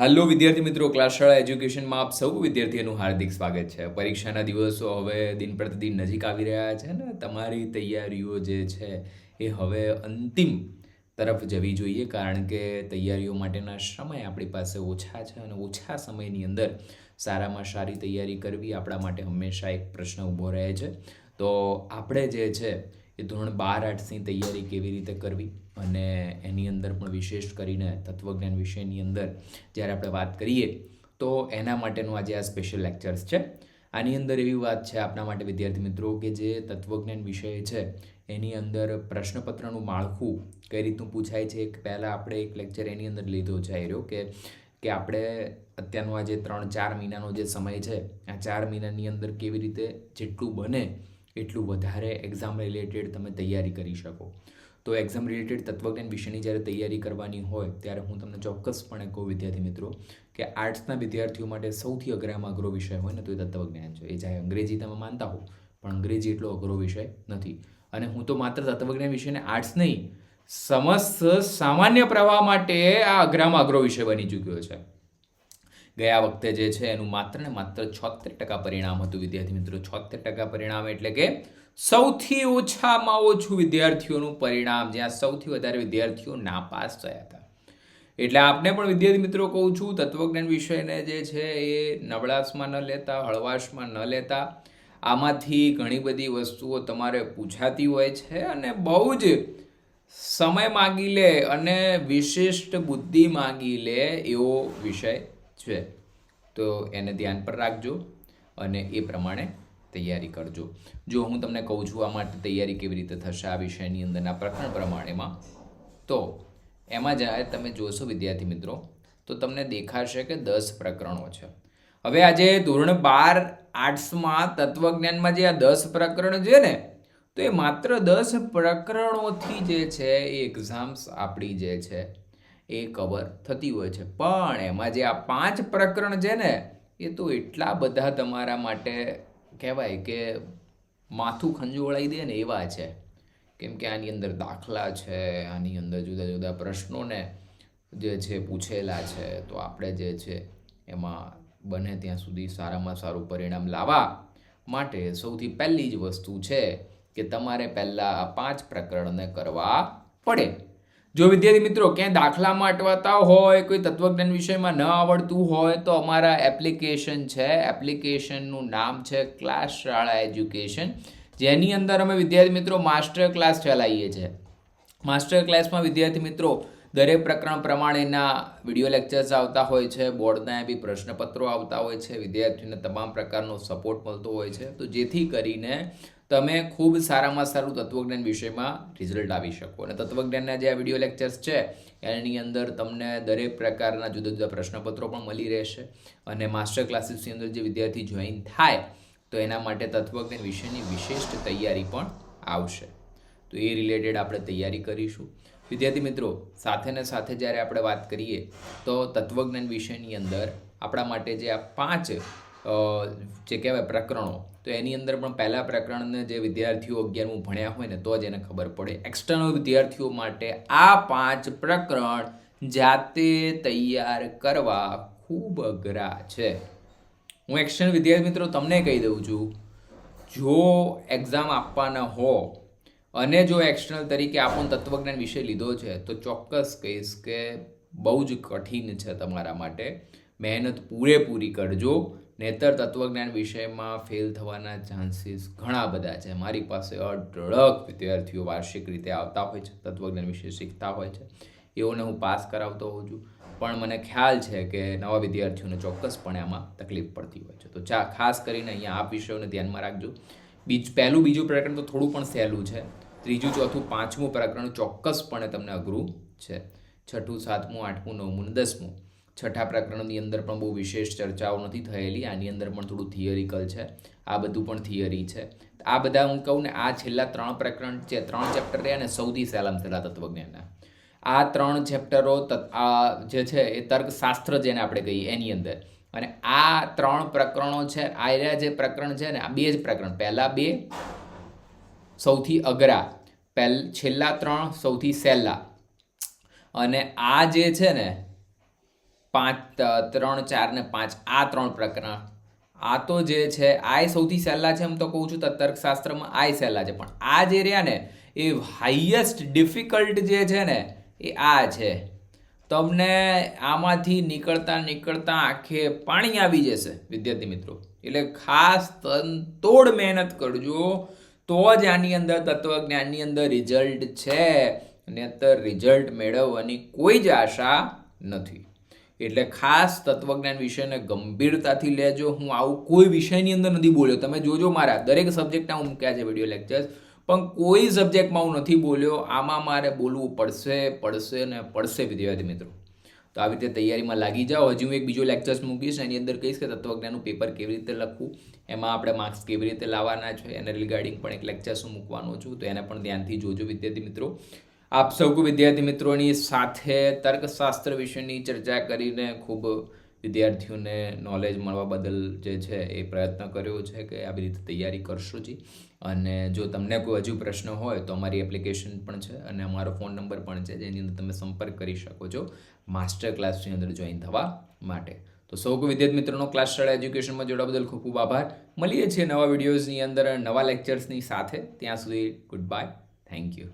હાલો વિદ્યાર્થી મિત્રો ક્લાસ શાળા એજ્યુકેશનમાં આપ સૌ વિદ્યાર્થીઓનું હાર્દિક સ્વાગત છે. પરીક્ષાના દિવસો હવે દિન પ્રતિદિન નજીક આવી રહ્યા છે ને તમારી તૈયારીઓ જે છે એ હવે અંતિમ તરફ જવી જોઈએ કારણ કે તૈયારીઓ માટેના સમય આપણી પાસે ઓછા છે અને ઓછા સમયની અંદર સારામાં સારી તૈયારી કરવી આપણા માટે હંમેશા એક પ્રશ્ન ઊભો રહે છે. તો આપણે જે છે એ ધોરણ બાર આર્ટ્સની તૈયારી કેવી રીતે કરવી? અને એની અંદર પણ વિશેષ કરીને તત્વજ્ઞાન વિષયની અંદર જ્યારે આપણે વાત કરીએ, તો એના માટેનું આજે આ સ્પેશિયલ લેક્ચર્સ છે. આની અંદર એવી વાત છે આપણા માટે વિદ્યાર્થી મિત્રો કે જે તત્વજ્ઞાન વિષય છે, એની અંદર પ્રશ્નપત્રનું માળખું કઈ રીતનું પૂછાય છે, એક પહેલાં આપણે એક લેક્ચર એની અંદર લીધો છે રહ્યો કે કે આપણે અત્યારનો આ જે ત્રણ ચાર મહિનાનો જે સમય છે, આ ચાર મહિનાની અંદર કેવી રીતે જેટલું બને એટલું વધારે એક્ઝામ રિલેટેડ તમે તૈયારી કરી શકો. તો એક્ઝામ રિલેટેડ તત્વજ્ઞાન વિષયની જ્યારે તૈયારી કરવાની હોય, ત્યારે હું તમને ચોક્કસપણે કહું, વિદ્યાર્થી મિત્રો, કે આર્ટ્સના વિદ્યાર્થીઓ માટે સૌથી અઘરામાં અઘરો વિષય હોય ને, તો એ તત્વજ્ઞાન છે. એ ચાહે અંગ્રેજી તમે માનતા હો, પણ અંગ્રેજી એટલો અઘરો વિષય નથી. અને હું તો માત્ર તત્વજ્ઞાન વિષયને આર્ટ્સ નહીં, સમસ્ત સામાન્ય પ્રવાહ માટે આ અઘરામાં અઘરો વિષય બની ચૂક્યો છે. ગયા વખતે જે છે એનું માત્ર ને માત્ર છોતેર ટકા પરિણામ હતું, વિદ્યાર્થી મિત્રો. છોતેર ટકા પરિણામ એટલે કે સૌથી ઓછામાં ઓછું વિદ્યાર્થીઓનું પરિણામ, જ્યાં સૌથી વધારે વિદ્યાર્થીઓ નાપાસ થયા હતા. એટલે આપને પણ વિદ્યાર્થી મિત્રો કહું છું, તત્વજ્ઞાન વિષયને જે છે એ નબળાશમાં ન લેતા, હળવાશમાં ન લેતા, આમાંથી ઘણી બધી વસ્તુઓ તમારે પૂછાતી હોય છે અને બહુ જ સમય માગી લે અને વિશિષ્ટ બુદ્ધિ માગી લે એવો વિષય છે, તો એને ધ્યાન પર રાખજો અને એ પ્રમાણે તૈયારી કરજો. જો હું તમને કહું છું આ માટે તૈયારી કેવી રીતે થશે આ વિષયની અંદરના પ્રકરણ પ્રમાણેમાં, તો એમાં જ્યારે તમે જોશો વિદ્યાર્થી મિત્રો, તો તમને દેખાશે કે દસ પ્રકરણો છે. હવે આજે ધોરણ બાર આર્ટ્સમાં તત્વજ્ઞાનમાં જે આ દસ પ્રકરણ છે ને, તો એ માત્ર દસ પ્રકરણોથી જે છે એ એક્ઝામ્સ આપણી જે છે એ કવર થતી હોય છે. પણ એમાં જે આ પાંચ પ્રકરણ છે ને, એ તો એટલા બધા તમારા માટે કહેવાય કે માથું ખંજોળાઈ દે ને એવા છે. કેમ કે આની અંદર દાખલા છે, આની અંદર જુદા જુદા પ્રશ્નોને જે છે પૂછેલા છે. તો આપણે જે છે એમાં બને ત્યાં સુધી સારામાં સારું પરિણામ લાવવા માટે સૌથી પહેલી જ વસ્તુ છે કે તમારે પહેલાં આ પાંચ પ્રકરણને કરવા પડે. જો વિદ્યાર્થી મિત્રો ક્યાંય દાખલામાં અટવાતા હોય, કોઈ તત્વજ્ઞાન વિષયમાં ન આવડતું હોય, તો અમારા એપ્લિકેશન છે, એપ્લિકેશનનું નામ છે ક્લાસ શાળા એજ્યુકેશન. જેની અંદર અમે વિદ્યાર્થી મિત્રો માસ્ટર ક્લાસ ચલાવીએ છીએ માસ્ટર ક્લાસમાં વિદ્યાર્થી મિત્રો દરેક પ્રકરણ પ્રમાણેના વીડિયો લેક્ચર્સ આવતા હોય છે, બોર્ડના બી પ્રશ્નપત્રો આવતા હોય છે, વિદ્યાર્થીઓને તમામ પ્રકારનો સપોર્ટ મળતો હોય છે. તો જેથી કરીને તમે ખૂબ સારામાં સારું તત્વજ્ઞાન વિષયમાં રિઝલ્ટ આવી શકો. અને તત્વજ્ઞાનના જે આ વીડિયો લેક્ચર્સ છે, એની અંદર તમને દરેક પ્રકારના જુદા જુદા પ્રશ્નપત્રો પણ મળી રહેશે. અને માસ્ટર ક્લાસીસની અંદર જે વિદ્યાર્થી જોઈન થાય, તો એના માટે તત્વજ્ઞાન વિષયની વિશિષ્ટ તૈયારી પણ આવશે. તો એ રિલેટેડ આપણે તૈયારી કરીશું. વિદ્યાર્થી મિત્રો, સાથે ને સાથે જ્યારે આપણે વાત કરીએ, તો તત્વજ્ઞાન વિષયની અંદર આપણા માટે જે આ પાંચ જે કહેવાય પ્રકરણો, તો એની અંદર પણ પહેલાં પ્રકરણને જે વિદ્યાર્થીઓ અગિયારમું ભણ્યા હોય ને, તો જ એને ખબર પડે. એક્સટર્નલ વિદ્યાર્થીઓ માટે આ પાંચ પ્રકરણ જાતે તૈયાર કરવા ખૂબ અઘરા છે. હું એક્સટર્નલ વિદ્યાર્થી મિત્રો તમને કહી દઉં છું, જો એક્ઝામ આપવાના હો અને જો એક્સટર્નલ તરીકે આપણો તત્વજ્ઞાન વિષય લીધો છે, તો ચોક્કસ કહીશ કે બહુ જ કઠિન છે તમારા માટે. મહેનત પૂરેપૂરી કરજો. નહીતર તત્વજ્ઞાન વિષયમાં ફેલ થવાના ચાન્સીસ ઘણા બધા છે. મારી પાસે અઢળક વિદ્યાર્થીઓ વાર્ષિક રીતે આવતા હોય છે, તત્વજ્ઞાન વિશે શીખતા હોય છે. એઓને હું પાસ કરાવતો હોઉં છું. પણ મને ખ્યાલ છે કે નવા વિદ્યાર્થીઓને ચોક્કસપણે આમાં તકલીફ પડતી હોય છે. તો ચા, ખાસ કરીને અહીંયા આ વિષયોને ધ્યાનમાં રાખજો. બીજ, પહેલું બીજું પ્રકરણ તો થોડું પણ સહેલું છે. ત્રીજું, ચોથું, પાંચમું પ્રકરણ ચોક્કસપણે તમને અઘરું છે. છઠ્ઠું, સાતમું, આઠમું, નવમું દસમું. છઠ્ઠા પ્રકરણની અંદર પણ બહુ વિશેષ ચર્ચાઓ નથી થયેલી. આની અંદર પણ થોડું થિયરિકલ છે. આ બધું પણ થિયરી છે. આ બધા હું કહું ને, આ છેલ્લા ત્રણ પ્રકરણ છે, ત્રણ ચેપ્ટર રહ્યા ને સૌથી સહેલામ સહેલા તત્વજ્ઞાનના. આ ત્રણ ચેપ્ટરો જે છે એ તર્કશાસ્ત્ર જેને આપણે કહીએ એની અંદર. અને આ ત્રણ પ્રકરણો છે આ જે પ્રકરણ છે ને, આ બે જ પ્રકરણ. પહેલાં બે સૌથી અઘરા. પહેલ, છેલ્લા ત્રણ સૌથી સહેલા. અને આ જે છે ને પાંચ ત્રણ, ચાર ને પાંચ. આ ત્રણ પ્રકરણ. આ તો જે છે, આ સૌથી સહેલા છે એમ તો કહું છું, તો તર્કશાસ્ત્રમાં આ સહેલા છે. પણ આ જે રહ્યા ને, એ હાઈએસ્ટ ડિફિકલ્ટ જે છે ને, એ આ છે. તમને આમાંથી નીકળતા નીકળતા આંખે પાણી આવી જશે, વિદ્યાર્થી મિત્રો. એટલે ખાસ તનતોડ મહેનત કરજો, તો જ આની અંદર તત્વજ્ઞાનની અંદર રિઝલ્ટ છે. નહીંતર રિઝલ્ટ મેળવવાની કોઈ જ આશા નથી. એટલે ખાસ તત્વજ્ઞાન વિષયને ગંભીરતાથી લેજો. હું આવું કોઈ વિષયની અંદર નથી બોલ્યો. તમે જોજો મારા દરેક સબ્જેક્ટના હું મૂક્યા છે વીડિયો લેક્ચર્સ પણ કોઈ સબ્જેક્ટમાં હું નથી બોલ્યો. આમાં મારે બોલવું પડશે પડશે ને પડશે વિદ્યાર્થી મિત્રો. તો આવી રીતે તૈયારીમાં લાગી જાઓ. હજી હું એક બીજો લેક્ચર્સ મૂકીશ. એની અંદર કહીશ કે તત્વજ્ઞાનનું પેપર કેવી રીતે લખવું? એમાં આપણે માર્ક્સ કેવી રીતે લાવવાના છે? એને રિગાર્ડિંગ પણ એક લેક્ચર્સ હું મૂકવાનો છું. તો એને પણ ધ્યાનથી જોજો વિદ્યાર્થી મિત્રો. આપ સૌ વિદ્યાર્થી મિત્રોની સાથે તર્કશાસ્ત્ર વિશેની ચર્ચા કરીને ખૂબ વિદ્યાર્થીઓને નોલેજ મળવા બદલ જે છે એ પ્રયત્ન કર્યો છે કે આવી રીતે તૈયારી કરશો જી. અને જો તમને કોઈ હજુ પ્રશ્ન હોય તો અમારી એપ્લિકેશન પણ છે અને અમારો ફોન નંબર પણ છે જેની અંદર તમે સંપર્ક કરી શકો છો માસ્ટર ક્લાસની અંદર જોઈન થવા માટે. તો સૌ વિદ્યાર્થી મિત્રોનો ક્લાસ શાળા એજ્યુકેશનમાં જોડવા બદલ ખૂબ ખૂબ આભાર. મળીએ છીએ નવા વિડીયોઝની અંદર નવા લેક્ચર્સની સાથે. ત્યાં સુધી ગુડ બાય થેન્ક યુ